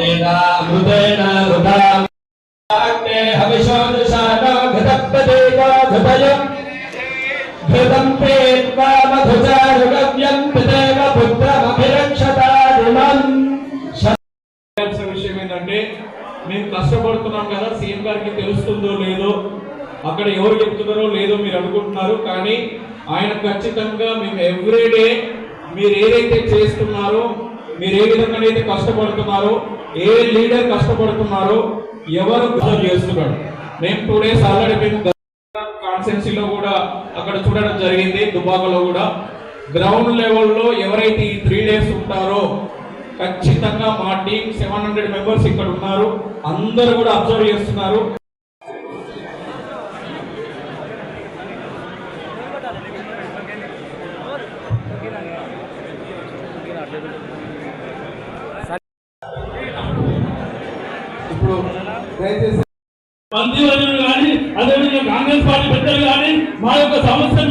హృదయన హృదయాగ్నే హవిషోనుషానో ఘటపదేవో ఘటయం ఘృతం పేత్వా మధుచారుగవ్యం పిదేవ పుత్రమభిరక్షతాదిమం విషయం ఏంటంటే మేము కష్టపడుతున్నాం కదా సీఎం గారికి తెలుస్తుందో లేదో అక్కడ ఎవరు చెప్తున్నారో లేదో మీరు అనుకుంటున్నారు కానీ ఆయన ఖచ్చితంగా మేము ఎవ్రీడే మీరు ఏదైతే చేస్తున్నారో మీరు ఏ విధంగా కష్టపడుతున్నారో ఏ లీడర్ కష్టపడుతున్నారో ఎవరు అబ్జర్వ్ చేస్తున్నాడు మేము టూ డేస్ ఆల్రెడీ మేము కాన్స్టెన్సీలో కూడా అక్కడ చూడడం జరిగింది దుబాకలో కూడా. గ్రౌండ్ లెవెల్లో ఎవరైతే ఈ త్రీ డేస్ ఉంటారో ఖచ్చితంగా మా టీం సెవెన్ హండ్రెడ్ మెంబర్స్ ఇక్కడ ఉన్నారు. అందరూ కూడా అబ్జర్వ్ చేస్తున్నారు.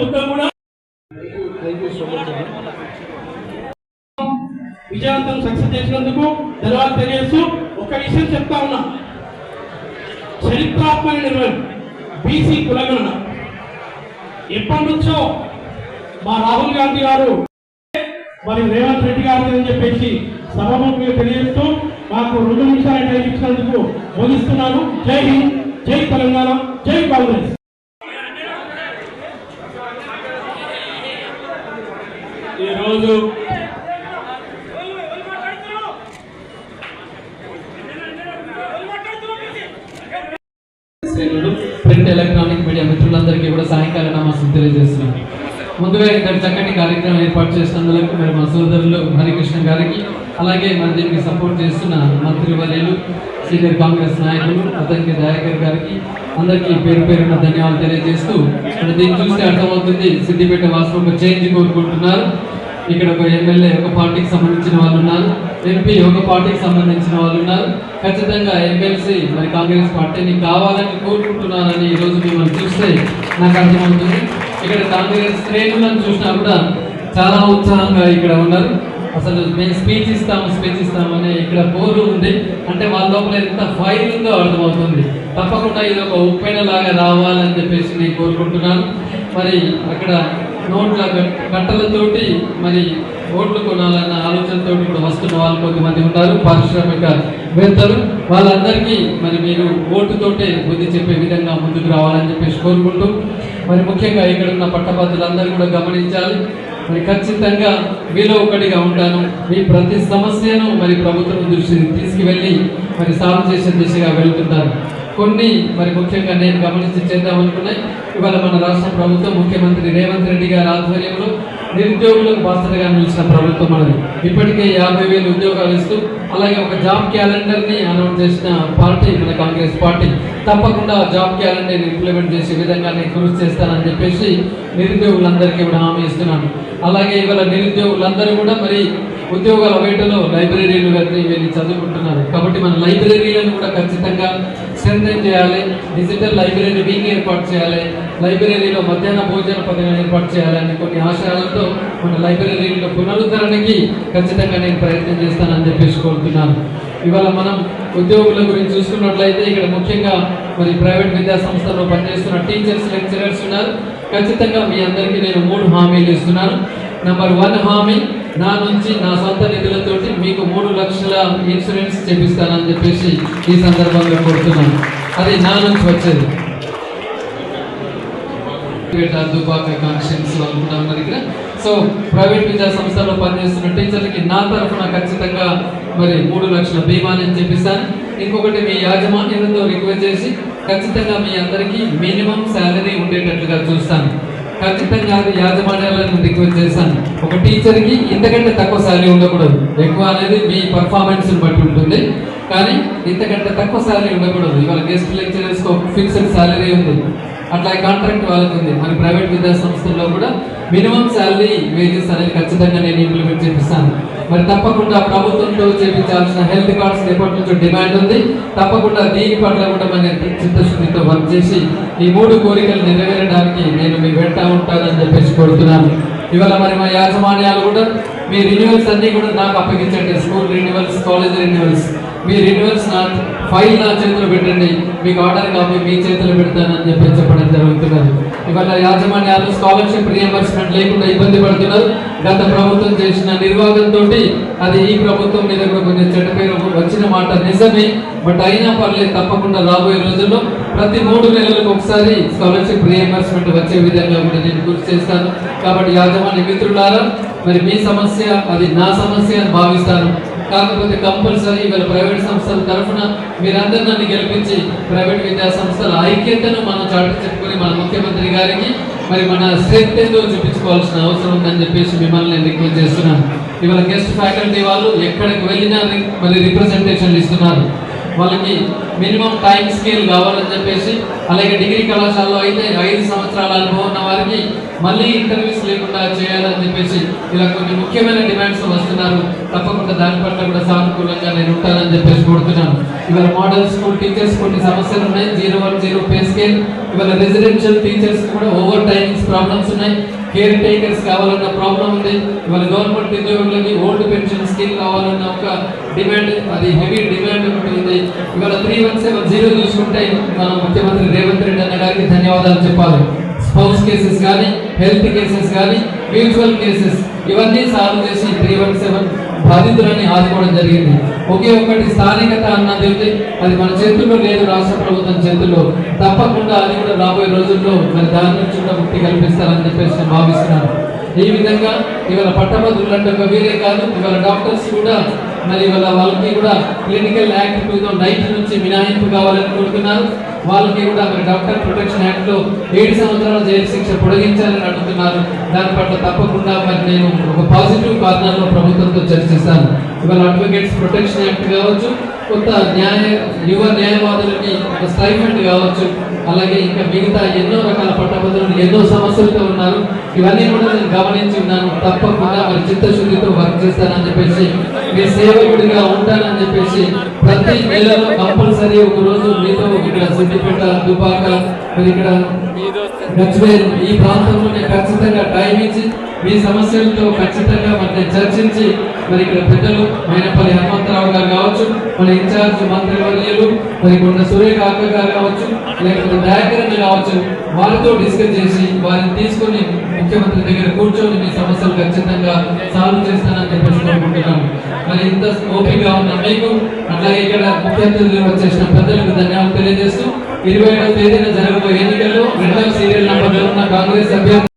మొత్తం కూడా విజయవంతం సక్సెస్ చేసినందుకు ధన్యవాదాలు తెలియజేస్తూ ఒక విషయం చెప్తా ఉన్నా. చరిత్రాత్మక నిర్వహణ బీసీ కులగణన. ఎప్పటి నుంచో మా రాహుల్ గాంధీ గారు మరి రేవంత్ రెడ్డి గారు అని చెప్పేసి సభాముఖంగా తెలియజేస్తూ మాకు రెండు నిమిషాలు టైం ఇచ్చినందుకు ముగిస్తున్నాను జై హింద్ జై తెలంగాణ జై కాంగ్రెస్. ఈరోజు ప్రింట్ ఎలక్ట్రానిక్ మీడియా మిత్రులందరికీ కూడా సాయంకాల నమస్సు తెలియజేస్తున్నాను ముందుగా ఇంతటి చక్కటి కార్యక్రమం ఏర్పాటు చేసినందుకు మరి మా సోదరులు హరికృష్ణ గారికి అలాగే మరి దీనికి సపోర్ట్ చేస్తున్న మంత్రివర్యులు సీనియర్ కాంగ్రెస్ నాయకులు అతనికి దయాకర్ గారికి అందరికీ పేరు పేరున ధన్యవాదాలు తెలియజేస్తూ మరి దీన్ని చూస్తే అర్థమవుతుంది సిద్దిపేట వాస్తవం ఒక చేంజ్ కోరుకుంటున్నారు. ఇక్కడ ఒక ఎమ్మెల్యే ఒక పార్టీకి సంబంధించిన వాళ్ళు ఉన్నారు. ఎంపీ ఒక పార్టీకి సంబంధించిన వాళ్ళు ఉన్నారు. ఖచ్చితంగా ఎమ్మెల్సీ మరి కాంగ్రెస్ పార్టీని కావాలని కోరుకుంటున్నారని ఈ రోజు మిమ్మల్ని చూస్తే నాకు అర్థమవుతుంది. ఇక్కడ కాంగ్రెస్ శ్రేణులను చూసినా కూడా చాలా ఉత్సాహంగా ఇక్కడ ఉన్నారు. అసలు మేము స్పీచ్ ఇస్తాము స్పీచ్ ఇస్తామని ఇక్కడ బోరు ఉంది. అంటే వాళ్ళ లోపల ఎంత ఫైర్ ఉందో అర్థమవుతుంది. తప్పకుండా ఇది ఒక ఉప్పెన లాగా రావాలని చెప్పేసి నేను కోరుకుంటున్నాను. మరి అక్కడ నోట్ల కట్టలతోటి మరి ఓట్లు కొనాలన్న ఆలోచనతో ఇప్పుడు వస్తున్న వాళ్ళు కొంతమంది ఉన్నారు పారిశ్రామిక వేత్తలు. వాళ్ళందరికీ మరి మీరు ఓటుతోటే బుద్ధి చెప్పే విధంగా ముందుకు రావాలని చెప్పేసి కోరుకుంటూ మరి ముఖ్యంగా ఇక్కడ ఉన్న పట్టభద్రులందరూ కూడా గమనించాలి. మరి ఖచ్చితంగా మీలో ఒకటిగా ఉంటాను. మీ ప్రతి సమస్యను మరి ప్రభుత్వం దృష్టికి తీసుకువెళ్ళి మరి సాల్వ్ చేసే దిశగా వెళ్తున్నారు. కొన్ని మరి ముఖ్యంగా నేను గమనించి చేద్దామనుకున్నాయి ఇవాళ మన రాష్ట్ర ప్రభుత్వం ముఖ్యమంత్రి రేవంత్ రెడ్డి గారి ఆధ్వర్యంలో నిరుద్యోగులకు బాసటగా నిలిచిన ప్రభుత్వం మనది. ఇప్పటికే యాభై వేలు ఉద్యోగాలు ఇస్తూ అలాగే ఒక జాబ్ క్యాలెండర్ని అనౌన్స్ చేసిన పార్టీ మన కాంగ్రెస్ పార్టీ. తప్పకుండా జాబ్ క్యాలెండర్ ఇంప్లిమెంట్ చేసే విధంగా నేను కృషి చేస్తానని చెప్పేసి నిరుద్యోగులందరికీ కూడా హామీ ఇస్తున్నాను. అలాగే ఇవాళ నిరుద్యోగులందరూ కూడా మరి ఉద్యోగాల వేటలో లైబ్రరీలు వెళ్ళి వెళ్ళి చదువుకుంటున్నారు. కాబట్టి మన లైబ్రరీలను కూడా ఖచ్చితంగా స్ట్రెంగ్ చేయాలి. డిజిటల్ లైబ్రరీ వీక్ ఏర్పాటు చేయాలి. లైబ్రరీలో మధ్యాహ్న భోజన పథకం ఏర్పాటు చేయాలని కొన్ని ఆశయాలతో మన లైబ్రరీలో పునరుద్ధరణకి ఖచ్చితంగా నేను ప్రయత్నం చేస్తానని చెప్పేసి కోరుతున్నాను. ఇవాళ మనం ఉద్యోగుల గురించి చూసుకున్నట్లయితే ఇక్కడ ముఖ్యంగా మరి ప్రైవేట్ విద్యా సంస్థల్లో పనిచేస్తున్న టీచర్స్ లెక్చరర్స్ ఉన్నారు. ఖచ్చితంగా మీ అందరికీ నేను మూడు హామీలు ఇస్తున్నాను. నెంబర్ వన్ హామీ నా నుంచి నా సొంత నిధులతోటి మీకు మూడు లక్షల ఇన్సూరెన్స్ చేపిస్తానని చెప్పేసి ఈ సందర్భంగా కోరుతున్నాను. అది నా నుంచి వచ్చేది. దుబాక కాన్షియన్స్ వాళ్ళు సో ప్రైవేట్ విద్యా సంస్థలో పనిచేస్తున్న టీచర్లకి నా తరఫున ఖచ్చితంగా మరి మూడు లక్షల బీమాని చెప్పిస్తాను ఇంకొకటి మీ యాజమాన్యంతో రిక్వెస్ట్ చేసి ఖచ్చితంగా మీ అందరికీ మినిమం శాలరీ ఉండేటట్లుగా చూస్తాను. ఖచ్చితంగా అది యాజమాన్యాలను రిక్వెస్ట్ చేస్తాను ఒక టీచర్కి ఇంతకంటే తక్కువ శాలరీ ఉండకూడదు. ఎక్కువ అనేది మీ పర్ఫార్మెన్స్ బట్టి ఉంటుంది. కానీ ఇంతకంటే తక్కువ శాలరీ ఉండకూడదు. ఇవాళ గెస్ట్ లెక్చరర్స్కి ఒక ఫిక్స్డ్ శాలరీ ఉంది. అట్లా కాంట్రాక్ట్ వాళ్ళకి ఉంది మన ప్రైవేట్ విద్యా సంస్థల్లో కూడా మినిమం శాలరీ వేజెస్ అనేది ఖచ్చితంగా నేను ఇంప్లిమెంట్ చేపిస్తాను. మరి తప్పకుండా ప్రభుత్వంతో చేపించాల్సిన హెల్త్ కార్డ్స్ ఎప్పటి నుంచో డిమాండ్ ఉంది. తప్పకుండా దీని పట్ల కూడా మన చిత్తశుద్ధితో వర్క్ చేసి ఈ మూడు కోరికలు నెరవేరడానికి నేను మీ వెంట ఉంటానని చెప్పేసి కోరుతున్నాను. ఇవాళ మరి మా యాజమాన్యాలు కూడా మీ రిన్యూవల్స్ అన్ని కూడా నాకు అప్పగించండి. స్కూల్ రిన్యూవల్స్ కాలేజ్ రిన్యూవల్స్ మీ రిన్యూవల్స్ నా ఫైల్ నా చేతిలో పెట్టండి. మీకు ఆర్డర్ కాపీ మీ చేతిలో పెడతానని చెప్పి చెప్పడం జరుగుతున్నది. ఇవాళ యాజమాన్యాలు స్కాలర్షిప్ రియంబర్స్మెంట్ లేకుండా ఇబ్బంది పడుతున్నారు. గత ప్రభుత్వం చేసిన నిర్వాహంతో అది ఈ ప్రభుత్వం మీద కూడా కొంచెం చెడ్డ పేరు వచ్చిన మాట నిజమే. బట్ అయినా పర్లేదు తప్పకుండా రాబోయే రోజుల్లో ప్రతి మూడు నెలలకు ఒకసారి స్కాలర్షిప్ రియంబర్స్మెంట్ వచ్చే విధంగా కూడా నేను గుర్తు చేస్తాను. కాబట్టి యాజమాన్య మిత్రులారా మరి మీ సమస్య అది నా సమస్య అని భావిస్తాను. కాకపోతే కంపల్సరీ ఇవాళ ప్రైవేట్ సంస్థల తరఫున మీరందరూ నన్ను గెలిపించి ప్రైవేట్ విద్యా సంస్థల ఐక్యతను మనం చాటు చెప్పుకొని మన ముఖ్యమంత్రి గారికి మరి మన స్ట్రెంత్ ఏందో చూపించుకోవాల్సిన అవసరం ఉందని చెప్పేసి మిమ్మల్ని నేను రిక్వెస్ట్ చేస్తున్నాను. ఇవాళ గెస్ట్ ఫ్యాకల్టీ వాళ్ళు ఎక్కడికి వెళ్ళినా మరి రిప్రజెంటేషన్లు ఇస్తున్నారు. వాళ్ళకి మినిమం టైం స్కేల్ కావాలని చెప్పేసి అలాగే డిగ్రీ కళాశాలలో అయితే ఐదు సంవత్సరాల అనుభవం ఉన్న వారికి మళ్ళీ ఇంటర్వ్యూస్ లేకుండా చేయాలని చెప్పేసి ఇలా కొన్ని ముఖ్యమైన డిమాండ్స్ వస్తున్నారు. తప్పకుండా దాని పట్ల కూడా సానుకూలంగా నేను ఉంటానని చెప్పేసి కోరుతున్నాను. ఇవాళ మోడల్ స్కూల్ టీచర్స్ కొన్ని సమస్యలు ఉన్నాయి. Zero one zero pay scale. ఇవాళ రెసిడెన్షియల్ టీచర్స్ కూడా ఓవర్ టైమింగ్స్ ప్రాబ్లమ్స్ ఉన్నాయి. కేర్ టేకర్స్ కావాలన్న ప్రాబ్లం ఉంది. ఇవాళ గవర్నమెంట్ ఉద్యోగులకి ఓల్డ్ పెన్షన్ స్కీమ్ కావాలన్న ఒక డిమాండ్ అది హెవీ డిమాండ్ ఒకటి ఉంది. ఇవాళ త్రీ వన్ సెవెన్ జీరో చూసుకుంటే మన ముఖ్యమంత్రి రేవంత్ రెడ్డి అన్న గారికి ధన్యవాదాలు చెప్పాలి. స్పౌస్ కేసెస్ కానీ హెల్త్ కేసెస్ కానీ మ్యూచువల్ కేసెస్ ఇవన్నీ సాల్వ్ చేసి త్రీ వన్ సెవెన్ బాధితులని ఆదుకోవడం జరిగింది. ఒకే ఒక్కటి స్థానికత అన్నది ఉంది. అది మన చేతుల్లో లేదు రాష్ట్ర ప్రభుత్వం చేతుల్లో. తప్పకుండా అది కూడా రాబోయే రోజుల్లో మరి దాని నుంచి కూడా ముక్తి కల్పిస్తారని చెప్పేసి నేను భావిస్తున్నాను. ఈ విధంగా ఇవాళ పట్టభద్రులు అంటే ఒక వీరే కాదు. ఇవాళ డాక్టర్స్ కూడా మరి ఇవాళ వాళ్ళకి కూడా క్లినికల్ యాక్ట్ టూ థౌసండ్ నుంచి మినహాయింపు కావాలని కోరుతున్నారు. వాళ్ళకి కూడా మరి డాక్టర్ ప్రొటెక్షన్ యాక్ట్లో ఏడు సంవత్సరాల జైలు శిక్ష పొడిగించాలని అడుగుతున్నారు. దాని పట్ల తప్పకుండా మరి నేను ఒక పాజిటివ్ కార్నర్లో ప్రభుత్వంతో చర్చిస్తాను. ఇవాళ అడ్వకేట్స్ ప్రొటెక్షన్ యాక్ట్ కావచ్చు కొత్త న్యాయ యువ న్యాయవాదులకి ఒక స్టైఫండ్ కావచ్చు. అలాగే ఇంకా మిగతా ఎన్నో రకాల పట్టభద్రులు ఎన్నో సమస్యలతో ఉన్నారు. ఇవన్నీ కూడా నేను గమనించి ఉన్నాను. తప్పకుండా మరి చిత్తశుద్ధితో వర్క్ చేస్తానని చెప్పేసి మీ సేవకుడిగా ఉంటానని చెప్పేసి ప్రతి నెలలో కంపల్సరీ ఒక రోజు మీతో ఇక్కడ సిద్ధిపేట దుబాక మరి ఇక్కడ ఈ ప్రాంతంలో నేను ఖచ్చితంగా టైం ఇచ్చి మీ సమస్యలతో ఖచ్చితంగా మరి చర్చించి మరి ఇక్కడ పెద్దలు మైనపల్లి హనుమంతరావు గారు కావచ్చు మన ఇన్ఛార్జ్ మంత్రి వర్యులు మరి కొండ సురేఖ అక్క గారు కావచ్చు లేకపోతే దయాకరణ కావచ్చు వారితో డిస్కస్ చేసి వారిని తీసుకొని ముఖ్యమంత్రి దగ్గర కూర్చొని మీ సమస్యలు ఖచ్చితంగా సాల్వ్ చేస్తానని చెప్పేసి కోరుకుంటున్నాను మరి ఇంత ఓపికగా ఉన్న మీకు అట్లాగే ఇక్కడ ముఖ్య అతిథులు వచ్చేసిన పెద్దలకు ధన్యవాదాలు తెలియజేస్తూ ఇరవై ఏడవ తేదీన జరగబోయే ఎన్నికల్లో రెండవ సీరియల్ నంబర్లో ఉన్న కాంగ్రెస్ అభ్యర్థి